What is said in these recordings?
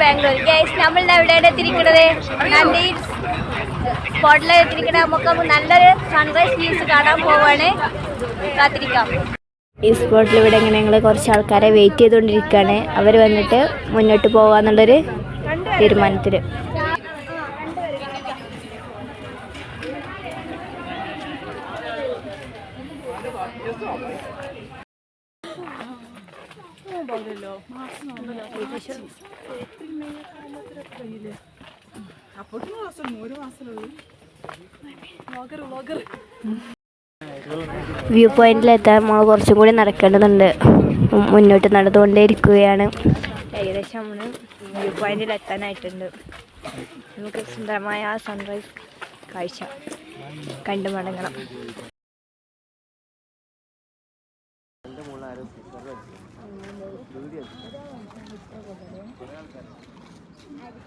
Bangalore. Guys നമ്മൾ എവിടെയാണ് എത്തിയിരിക്കുന്നത്? നന്ദി സ്പോട്ടിൽ എത്തിയിരിക്കണ. നമുക്ക് നല്ലൊരു സൺറൈസ് വ്യൂസ് കാണാൻ പോവാണ്. കാത്തിരിക്കാം. ഈ സ്പോട്ടിൽ ഇവിടെ ഇങ്ങനെ ഞങ്ങൾ കുറച്ച് ആൾക്കാരെ വെയിറ്റ് ചെയ്തുകൊണ്ടിരിക്കുകയാണ് അവർ വന്നിട്ട് മുന്നോട്ട് പോകാന്നുള്ളൊരു തീരുമാനത്തിൽ വ്യൂ പോയിന്റിലെത്താൻ നമ്മൾ കുറച്ചും കൂടി നടക്കേണ്ടതുണ്ട്. മുന്നോട്ട് നടന്നുകൊണ്ടേ ഇരിക്കുകയാണ് ഏകദേശം നമ്മൾ വ്യൂ പോയിന്റിൽ എത്താനായിട്ടുണ്ട് നമുക്ക് സുന്ദരമായ ആ സൺറൈസ് കാഴ്ച കണ്ടു മടങ്ങണം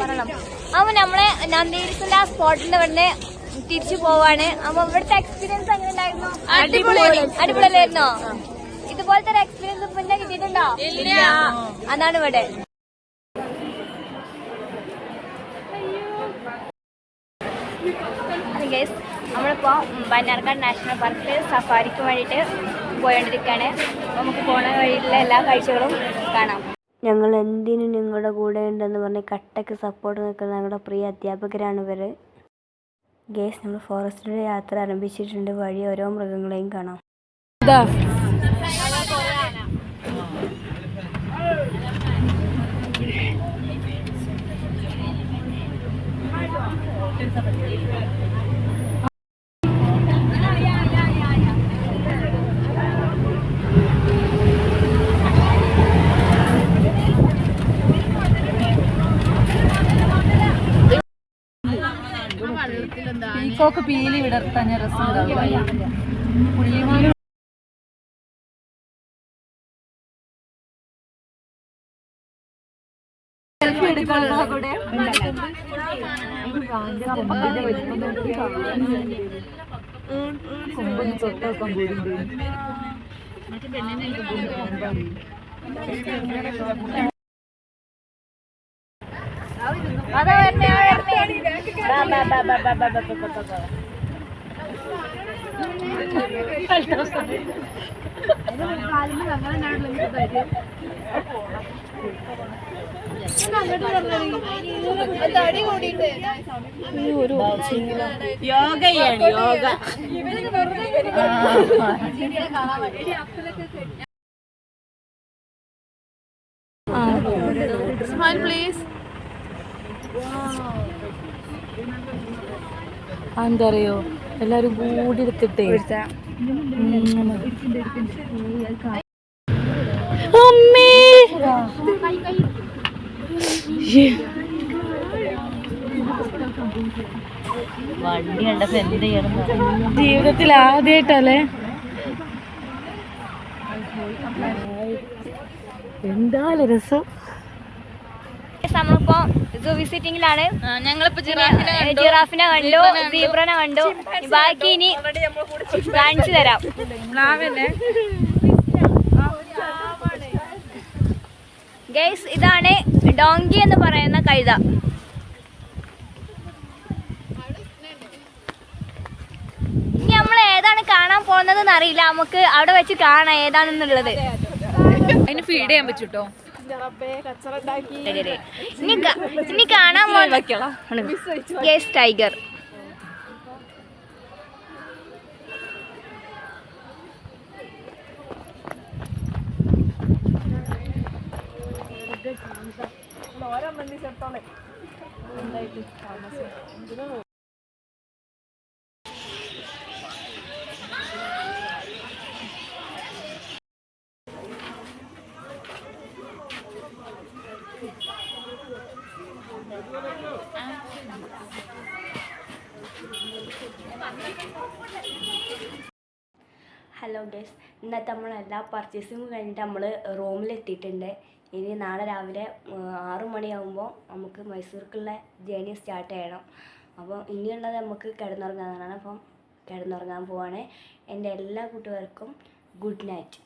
പറയണം. അപ്പൊ നമ്മളെ നന്ദിരിസിന്റെ ആ സ്പോട്ടിന്റെ ഇവിടെ തിരിച്ചു പോവാണ്. അപ്പൊ ഇവിടുത്തെ എക്സ്പീരിയൻസ് എങ്ങനെ ഉണ്ടായിരുന്നു അടിപൊളിയല്ലായിരുന്നോ ഇതുപോലത്തെ ഒരു എക്സ്പീരിയൻസ് മുന്നേ കിട്ടിയിട്ടുണ്ടോ? അതാണ് ഇവിടെ. ഗൈസ് നമ്മളിപ്പോ ബന്നാർക്കാട് നാഷണൽ പാർക്കിൽ സഫാരിക്ക് വേണ്ടിയിട്ട് പോയോണ്ടിരിക്കുകയാണ് നമുക്ക് പോണ വഴിയിലുള്ള എല്ലാ കാഴ്ചകളും കാണാം. ഞങ്ങൾ എന്തിനും നിങ്ങളുടെ കൂടെ ഉണ്ടെന്ന് പറഞ്ഞ് കട്ടക്ക് സപ്പോർട്ട് നിൽക്കുന്ന ഞങ്ങളുടെ പ്രിയ അധ്യാപകരാണ് ഇവർ ഗേസ് നമ്മൾ ഫോറസ്റ്റിലൂടെ യാത്ര ആരംഭിച്ചിട്ടുണ്ട്. വഴി ഓരോ മൃഗങ്ങളെയും കാണാം. പീക്കോക്ക് പീലി വിടർത്താൻ രസം പുള്ളിമാനും സെൽഫി എടുക്കാനുള്ള കൂടെ ഈ ഒരു യോഗയാണ് യോഗ Smile, please. Wow. എന്താ പറയുക എല്ലാരും കൂടി എടുത്തിട്ടേ. അമ്മേ വണ്ടി കണ്ടപ്പോ എന്ത് ചെയ്യണം ജീവിതത്തിൽ ആദ്യമായിട്ടല്ലേ എന്താ രസം? നമ്മളിപ്പോ സൂ വിസിറ്റിംഗിലാണ് ഞങ്ങളിപ്പോ ജിറാഫിനെ കണ്ടു. സീബ്രനെ കണ്ടു. ബാക്കി ഇനി കാണിച്ചു തരാം. ഗൈസ് ഇതാണ് ഡോങ്കി എന്ന് പറയുന്ന കഴുത. ഇനി നമ്മൾ ഏതാണ് കാണാൻ പോകുന്നത് അറിയില്ല. നമുക്ക് അവിടെ വെച്ച് കാണാം ഏതാണെന്നുള്ളത്. അതിന് ഫീഡ് ചെയ്യാൻ പറ്റൂട്ടോ? ini kan yes tiger. Orang mandi serta, hello guys ഇന്നത്തെ നമ്മൾ എല്ലാ പർച്ചേസിങ്ങും കഴിഞ്ഞിട്ട് നമ്മൾ റൂമിലെത്തിയിട്ടുണ്ട്. ഇനി നാളെ രാവിലെ ആറ് മണിയാകുമ്പോൾ നമുക്ക് മൈസൂർക്കുള്ള ജേണി സ്റ്റാർട്ട് ചെയ്യണം. അപ്പോൾ ഇനിയുള്ളത് നമുക്ക് കിടന്നുറങ്ങാനാണ് അപ്പം കിടന്നുറങ്ങാൻ പോവാണ്. എന്റെ എല്ലാ കൂട്ടുകാർക്കും ഗുഡ് നൈറ്റ്